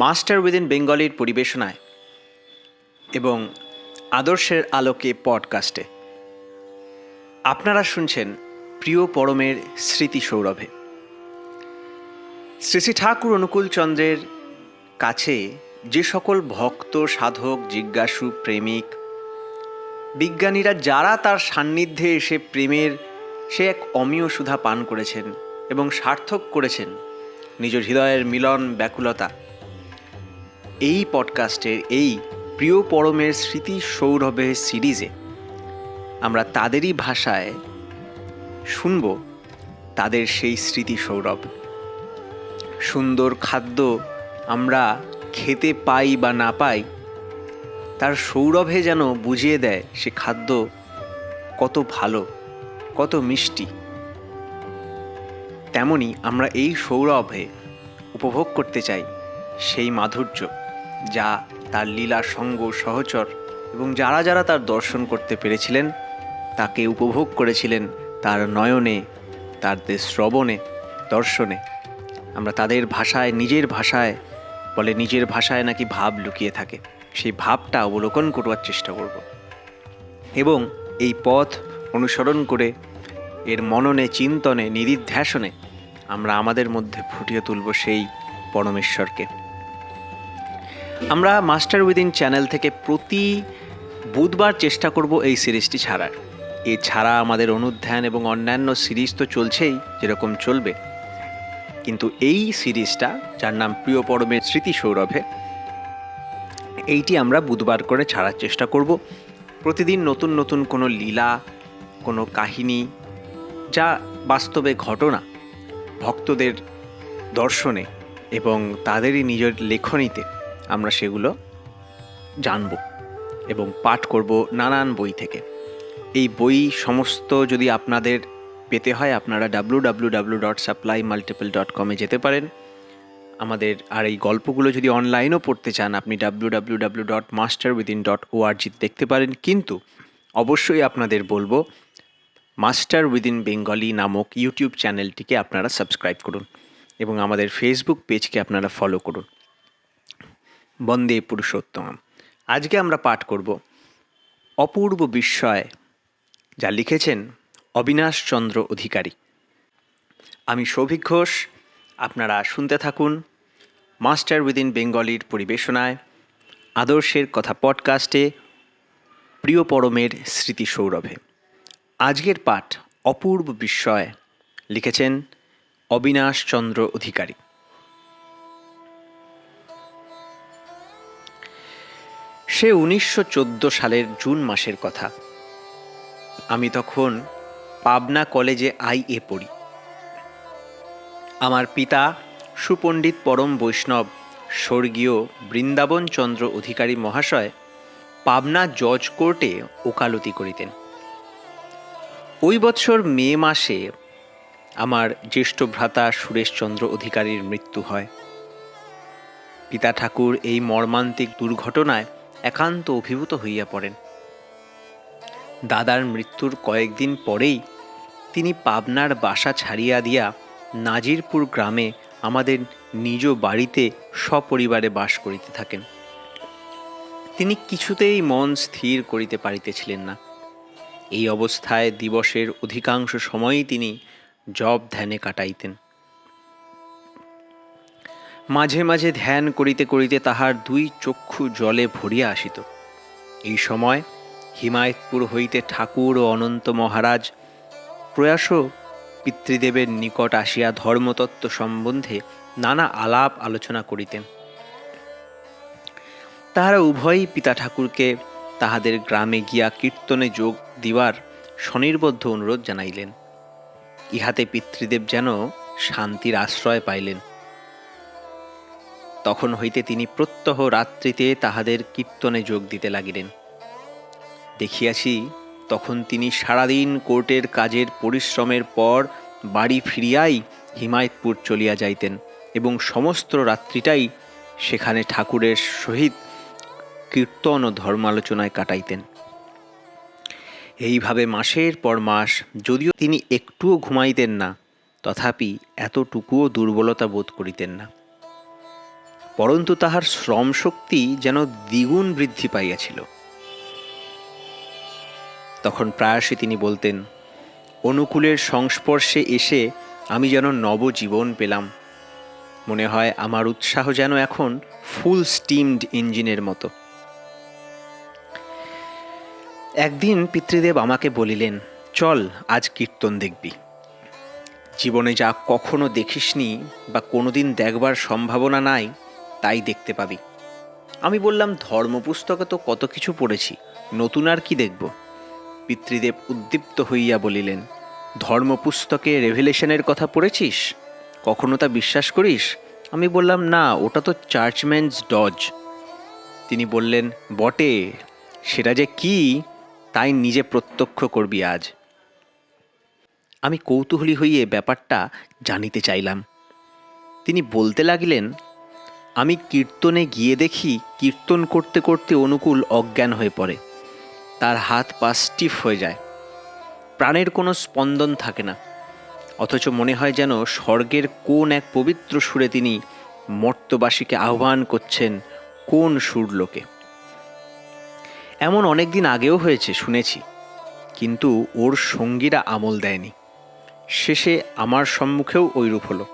Master within বেঙ্গলির পরিবেশনায় এবং আদর্শের আলোকে পডকাস্টে। আপনারা শুনছেন প্রিয় পরমের স্মৃতি সৌরভে। শ্রী শ্রী ঠাকুর অনুকূল চন্দ্রের কাছে যে সকল ভক্ত, সাধক, জিজ্ঞাসু, প্রেমিক, বিজ্ঞানীরা যারা তার সান্নিধ্যে এসে প্রেমের সে এক অমীয় সুধা পান করেছেন এবং সার্থক করেছেন, নিজ হৃদয়ের মিলন ব্যাকুলতা এই পডকাস্টের এই প্রিয় পরমের স্মৃতি সৌরভে সিরিজে আমরা তাদেরই ভাষায় শুনব তাদের সেই স্মৃতি সৌরভ। সুন্দর খাদ্য আমরা খেতে পাই বা না পাই, তার সৌরভে যেন বুঝিয়ে দেয় সে খাদ্য কত ভালো, কত মিষ্টি। তেমনি আমরা এই সৌরভে উপভোগ করতে চাই সেই মাধুর্য। যা তার লীলা সঙ্গ সহচর এবং যারা যারা তার দর্শন করতে পেরেছিলেন, তাকে উপভোগ করেছিলেন তার নয়নে, তার শ্রবণে, দর্শনে। আমরা তাদের ভাষায়, নিজের ভাষায়, বলে নিজের ভাষায় নাকি ভাব লুকিয়ে থাকে। সেই ভাবটা অবলোকন করবার চেষ্টা করব। এবং এই পথ অনুসরণ করে এর মননে, চিন্তনে নিদিধ্যাসনে আমরা আমাদের মধ্যে ফুটিয়ে তুলব সেই পরমেশ্বরকে। আমরা মাস্টার উইদিন চ্যানেল থেকে প্রতি বুধবার চেষ্টা করব এই সিরিজটি ছাড়ার। এছাড়া আমাদের অনুধ্যান এবং অন্যান্য সিরিজ তো চলছেই, যেরকম চলবে। কিন্তু এই সিরিজটা, যার নাম প্রিয় পরমের স্মৃতি সৌরভে, এইটি আমরা বুধবার করে ছাড়ার চেষ্টা করব। প্রতিদিন নতুন নতুন কোনো লীলা, কোনো কাহিনী, যা বাস্তবে ঘটনা, ভক্তদের দর্শনে এবং তাদেরই নিজের লেখনীতে আমরা সেগুলো জানব এবং পাঠ করব নানান বই থেকে। এই বই সমস্ত যদি আপনাদের পেতে হয়, আপনারা W W W dot supply multiple dot কমে যেতে পারেন। আমাদের আর এই গল্পগুলো যদি অনলাইনও পড়তে চান, আপনি W W W dot master within dot ORG দেখতে পারেন। কিন্তু অবশ্যই আপনাদের বলব মাস্টার উইদিন বেঙ্গলি নামক ইউটিউব চ্যানেলটিকে আপনারা সাবস্ক্রাইব করুন এবং আমাদের ফেসবুক পেজকে আপনারা ফলো করুন। বন্দে পুরুষোত্তম আজকে আমরা পাঠ করব অপূর্ব বিস্ময়, যা লিখেছেন অবিনাশ চন্দ্র অধিকারী। আমি সৌভিক ঘোষ, আপনারা শুনতে থাকুন মাস্টার উইদিন বেঙ্গলির পরিবেশনায়, আদর্শের কথা পডকাস্টে, প্রিয় পরমের স্মৃতি সৌরভে। আজকের পাঠ অপূর্ব বিস্ময় লিখেছেন অবিনাশ চন্দ্র অধিকারী। সে উনিশশো চোদ্দ সালের জুন মাসের কথা। আমি তখন পাবনা কলেজে আই এ পড়ি। আমার পিতা সুপণ্ডিত পরম বৈষ্ণব স্বর্গীয় বৃন্দাবন চন্দ্র অধিকারী মহাশয় পাবনা জজ কোর্টে ওকালতি করিতেন। ওই বৎসর মে মাসে আমার জ্যেষ্ঠ ভ্রাতা সুরেশচন্দ্র অধিকারীর মৃত্যু হয়। পিতা ঠাকুর এই মর্মান্তিক দুর্ঘটনায় একান্ত অভিভূত হইয়া পড়েন। দাদার মৃত্যুর কয়েকদিন পরেই তিনি পাবনার বাসা ছাড়িয়া দিয়া নাজিরপুর গ্রামে আমাদের নিজ বাড়িতে সপরিবারে বাস করিতে থাকেন। তিনি কিছুতেই মন স্থির করিতে পারিতেছিলেন না। এই অবস্থায় দিবসের অধিকাংশ সময়ই তিনি জব ধ্যানে কাটাইতেন। মাঝে মাঝে ধ্যান করিতে করিতে তাহার দুই চক্ষু জলে ভরিয়া আসিত। এই সময় হিমায়তপুর হইতে ঠাকুর ও অনন্ত মহারাজ প্রয়াস পিতৃদেবের নিকট আসিয়া ধর্মতত্ত্ব সম্বন্ধে নানা আলাপ আলোচনা করিতেন। তাহারা উভয়ই পিতা ঠাকুরকে তাহাদের গ্রামে গিয়া কীর্তনে যোগ দিবার স্বনির্বদ্ধ অনুরোধ জানাইলেন। ইহাতে পিতৃদেব যেন শান্তির আশ্রয় পাইলেন। তখন হইতে তিনি প্রত্যহ রাত্রিতে তাহাদের কীর্তনে যোগ দিতে লাগিলেন। দেখিয়াছি তখন তিনি সারাদিন কোর্টের কাজের পরিশ্রমের পর বাড়ি ফিরিয়াই হিমায়তপুর চলিয়া যাইতেন এবং সমস্ত রাত্রিটাই সেখানে ঠাকুরের সহিত কীর্তন ও ধর্মালোচনায় কাটাইতেন। এইভাবে মাসের পর মাস যদিও তিনি একটুও ঘুমাইতেন না, তথাপি এতটুকুও দুর্বলতা বোধ করিতেন না। পরন্তু তাহার শ্রম শক্তি যেন দ্বিগুণ বৃদ্ধি পাইয়াছিল। তখন প্রায়শই তিনি বলতেন, অনুকূলের সংস্পর্শে এসে আমি যেন নবজীবন পেলাম। মনে হয় আমার উৎসাহ যেন এখন ফুল স্টিমড ইঞ্জিনের মতো। একদিন পিতৃদেব আমাকে বলিলেন, চল, আজ কীর্তন দেখবি। জীবনে যা কখনো দেখিসনি বা কোনোদিন দেখবার সম্ভাবনা নাই তাই দেখতে পাবি। আমি বললাম, ধর্মপুস্তকে তো কত কিছু পড়েছি, নতুন আর কি দেখব? পিতৃদেব উদ্দীপ্ত হইয়া বলিলেন, ধর্মপুস্তকে রেভেলেশনের কথা পড়েছিস? কখনো তা বিশ্বাস করিস? আমি বললাম, না, ওটা তো চার্চম্যানস ডজ তিনি বললেন, বটে, সেটা যে কি, তাই নিজে প্রত্যক্ষ করবি আজ। আমি কৌতূহলী হইয়ে ব্যাপারটা জানিতে চাইলাম। তিনি বলতে লাগিলেন আমি কীর্তনে গিয়ে দেখি কীর্তন করতে করতে অনুকূল অজ্ঞান হয়ে পড়ে। তার হাত পা স্টিফ হয়ে যায়। প্রাণের কোনো স্পন্দন থাকে না। অথচ মনে হয় যেন স্বর্গের কোন এক পবিত্র সুরে তিনি মর্তবাসীকে আহ্বান করছেন কোন সুরলোকে। এমন অনেক দিন আগেও হয়েছে, শুনেছি। কিন্তু ওর সঙ্গীরা আমল দেয়নি। শেষে আমার সম্মুখেও ঐরূপ হলো।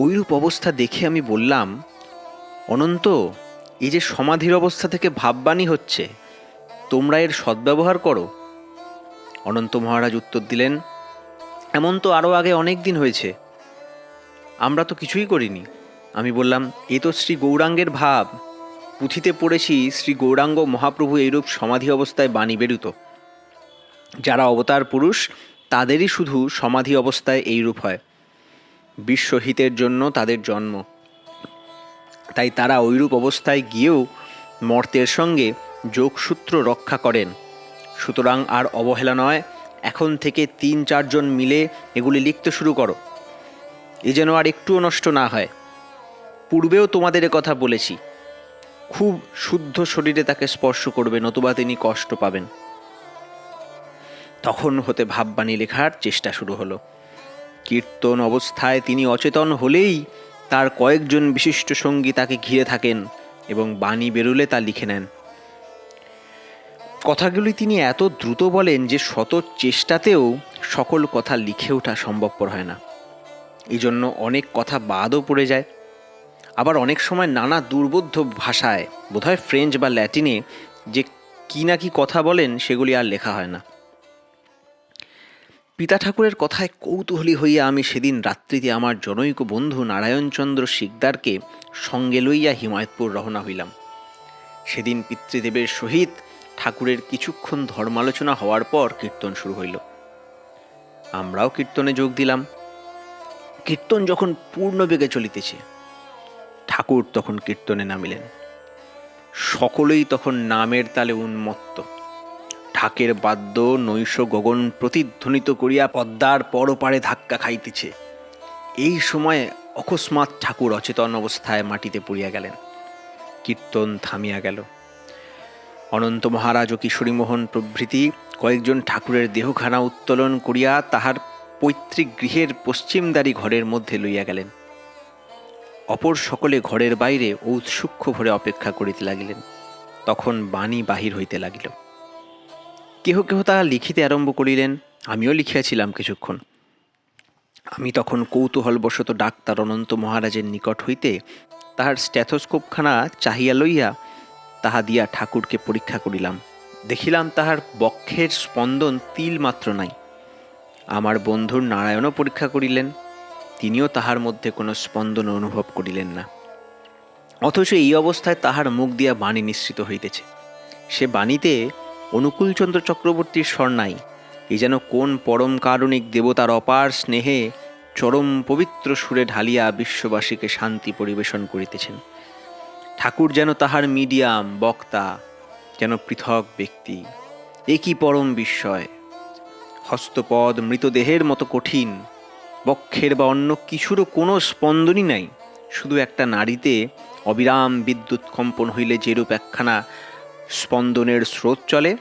ঐরূপ অবস্থা দেখে আমি বললাম অনন্ত, এই যে সমাধির অবস্থা থেকে ভাববাণী হচ্ছে, তোমরা এর সদ্ব্যবহার করো। অনন্ত মহারাজ উত্তর দিলেন, এমন তো আরও আগে অনেক দিন হয়েছে। আমরা তো কিছুই করিনি। আমি বললাম, এ তো শ্রী গৌরাঙ্গের ভাব। পুঁথিতে পড়েছি শ্রী গৌরাঙ্গ মহাপ্রভু এইরূপ সমাধি অবস্থায় বাণী বেরুত। যারা অবতার পুরুষ, তাদেরই শুধু সমাধি অবস্থায় এইরূপ হয়। বিশ্বহিতের জন্য তাদের জন্ম। তাই তারা ঐরূপ অবস্থায় গিয়েও মর্তের সঙ্গে যোগসূত্র রক্ষা করেন। সুতরাং আর অবহেলা নয়, এখন থেকে তিন চারজন মিলে এগুলি লিখতে শুরু করো। এ যেন আর একটুও নষ্ট না হয়। পূর্বেও তোমাদের কথা বলেছি। খুব শুদ্ধ শরীরে তাকে স্পর্শ করবে নতুবা তিনি কষ্ট পাবেন। তখন হতে ভাববাণী লেখার চেষ্টা শুরু হলো। কীর্তন অবস্থায় তিনি অচেতন হলেই তার কয়েকজন বিশিষ্ট সঙ্গী তাকে ঘিরে থাকেন এবং বাণী বেরুলে তা লিখে নেন। কথাগুলি তিনি এত দ্রুত বলেন যে শত চেষ্টাতেও সকল কথা লিখে ওঠা সম্ভবপর হয় না। এই জন্য অনেক কথা বাদও পড়ে যায়। আবার অনেক সময় নানা দুর্বোধ্য ভাষায়, বোধহয় ফ্রেঞ্চ বা ল্যাটিনে, যে কি না কি কথা বলেন সেগুলি আর লেখা হয় না। পিতা ঠাকুরের কথায় কৌতূহলী হইয়া আমি সেদিন রাত্রিতে আমার জনৈক বন্ধু নারায়ণচন্দ্র শিকদারকে সঙ্গে লইয়া হিমায়তপুর রওনা হইলাম। সেদিন পিতৃদেবের সহিত ঠাকুরের কিছুক্ষণ ধর্মালোচনা হওয়ার পর কীর্তন শুরু হইল। আমরাও কীর্তনে যোগ দিলাম। কীর্তন যখন পূর্ণ বেগে চলিতেছে, ঠাকুর তখন কীর্তনে নামিলেন। সকলেই তখন নামের তালে উন্মত্ত। ঢাকের বাদ্য নৈশ গগন প্রতিধ্বনিত করিয়া পদ্মার পরপারে ধাক্কা খাইতেছে। এই সময়ে অকস্মাৎ ঠাকুর অচেতন অবস্থায় মাটিতে পড়িয়া গেলেন। কীর্তন থামিয়া গেল। অনন্ত মহারাজ ও কিশোরীমোহন প্রভৃতি কয়েকজন ঠাকুরের দেহখানা উত্তোলন করিয়া তাহার পৈতৃক গৃহের পশ্চিমদারি ঘরের মধ্যে লইয়া গেলেন। অপর সকলে ঘরের বাইরে ঔৎসুক্ষ ভরে অপেক্ষা করিতে লাগিলেন। তখন বাণী বাহির হইতে লাগিল। কেহ কেহ তাহা লিখিতে আরম্ভ করিলেন, আমিও লিখিয়াছিলাম কিছুক্ষণ। আমি তখন কৌতূহলবশত ডাক্তার অনন্ত মহারাজের নিকট হইতে তাহার স্ট্যাথোস্কোপখানা চাহিয়া লইয়া তাহা দিয়া ঠাকুরকে পরীক্ষা করিলাম। দেখিলাম তাহার বক্ষের স্পন্দন তিল মাত্র নাই। আমার বন্ধুর নারায়ণও পরীক্ষা করিলেন, তিনিও তাহার মধ্যে কোনো স্পন্দন অনুভব করিলেন না। অথচ এই অবস্থায় তাহার মুখ দিয়া বাণী নিশ্চিত হইতেছে। সে বাণীতে অনুকূলচন্দ্র চক্রবর্তীর স্বর্ণাই। এই যেন কোন পরম কারণিক দেবতার অপার স্নেহে চরম পবিত্র সুরে ঢালিয়া বিশ্ববাসীকে শান্তি পরিবেশন করিতেছেন। ঠাকুর যেন তাহার মিডিয়াম, বক্তা, যেন পৃথক ব্যক্তি। একই পরম বিস্ময়? হস্তপদ মৃতদেহের মতো কঠিন। বক্ষের বা অন্য কিছুরও কোনো স্পন্দনই নাই। শুধু একটা নারীতে অবিরাম বিদ্যুৎ কম্পন হইলে যেরূপ একখানা স্পন্দনের স্রোত চলে।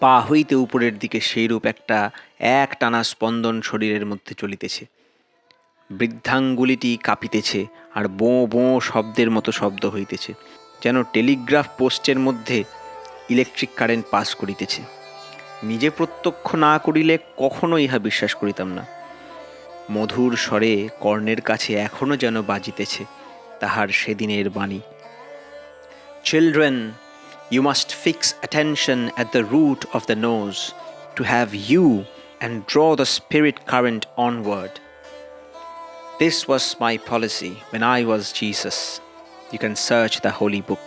পা হইতে উপরের দিকে সেইরূপ একটা এক টানা স্পন্দন শরীরের মধ্যে চলিতেছে। বৃদ্ধাঙ্গুলিটি কাঁপিতেছে আর বোঁ বোঁ শব্দের মতো শব্দ হইতেছে, যেন টেলিগ্রাফ পোস্টের মধ্যে ইলেকট্রিক কারেন্ট পাস করিতেছে। নিজে প্রত্যক্ষ না করিলে কখনো ইহা বিশ্বাস করিতাম না। মধুর স্বরে কর্ণের কাছে এখনও যেন বাজিতেছে তাহার সেদিনের বাণী। Children you must fix attention at the root of the nose to have you and draw the spirit current onward This was my policy when I was Jesus. You can search the holy book.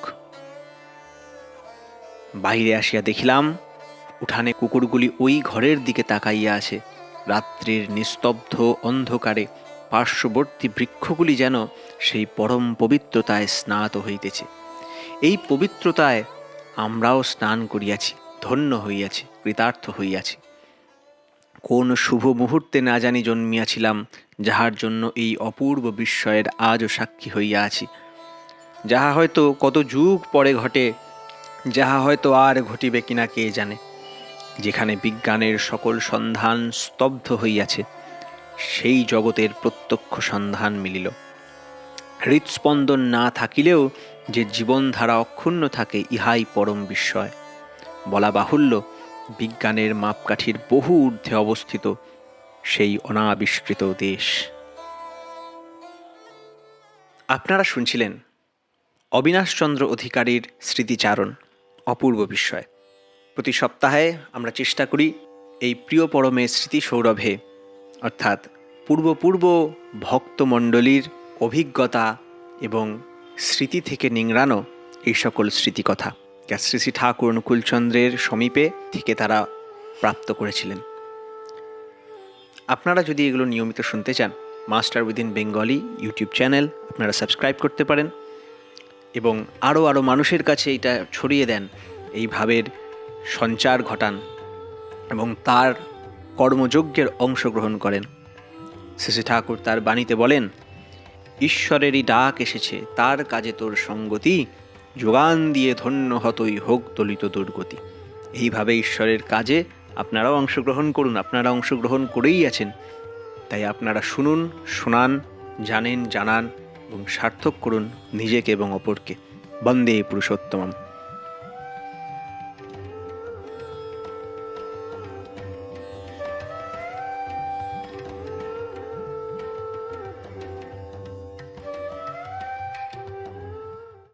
বাইরে আসিয়া দেখিলাম, উঠানে কুকুরগুলি ওই ঘরের দিকে তাকাইয়া আছে রাত্রির নিস্তব্ধ অন্ধকারে পার্শ্ববর্তী বৃক্ষগুলি যেন সেই পরম পবিত্রতায় স্নাত হইতেছে এই পবিত্রতায় আমরাও স্নান করিয়াছি, ধন্য হইয়াছি, কৃতার্থ হইয়াছি। কোন শুভ মুহূর্তে না জানি জন্মিয়াছিলাম, যাহার জন্য এই অপূর্ব বিস্ময়ের আজও সাক্ষী হইয়া আছি। যাহা হয়তো কত যুগ পরে ঘটে, যাহা হয়তো আর ঘটিবে কিনা কে জানে। যেখানে বিজ্ঞানের সকল সন্ধান স্তব্ধ হইয়াছে, সেই জগতের প্রত্যক্ষ সন্ধান মিলিল। হৃৎস্পন্দন না থাকিলেও যে জীবনধারা অক্ষুণ্ণ থাকে, ইহাই পরম বিস্ময়। বলা বাহুল্য, বিজ্ঞানের মাপকাঠির বহু ঊর্ধ্বে অবস্থিত সেই অনাবিষ্কৃত দেশ। আপনারা শুনছিলেন অবিনাশচন্দ্র অধিকারীর স্মৃতিচারণ, অপূর্ব বিস্ময়। প্রতি সপ্তাহে আমরা চেষ্টা করি এই প্রিয় পরমের স্মৃতি সৌরভে অর্থাৎ পূর্বপূর্ব ভক্তমণ্ডলীর অভিজ্ঞতা এবং স্মৃতি থেকে নিংড়ানো এই সকল স্মৃতিকথা। যা শ্রী শ্রী ঠাকুর অনুকূলচন্দ্রের সমীপে থেকে তারা প্রাপ্ত করেছিলেন। আপনারা যদি এগুলো নিয়মিত শুনতে চান, master within Bengali YouTube channel আপনারা সাবস্ক্রাইব করতে পারেন এবং আরও আরও মানুষের কাছে এটা ছড়িয়ে দেন এই ভাবের সঞ্চার ঘটান এবং তার কর্মযজ্ঞের অংশগ্রহণ করেন। শ্রী ঠাকুর তার বাণীতে বলেন ঈশ্বরেরই ডাক এসেছে, তার কাজে তোর সঙ্গতি। যোগান দিয়ে ধন্য হতই হোক দলিত দুর্গতি। এইভাবে ঈশ্বরের কাজে আপনারাও অংশগ্রহণ করুন, আপনারা অংশগ্রহণ করেই আছেন। তাই আপনারা শুনুন, শোনান, জানেন, জানান এবং সার্থক করুন নিজেকে এবং অপরকে। বন্দে পুরুষোত্তমম।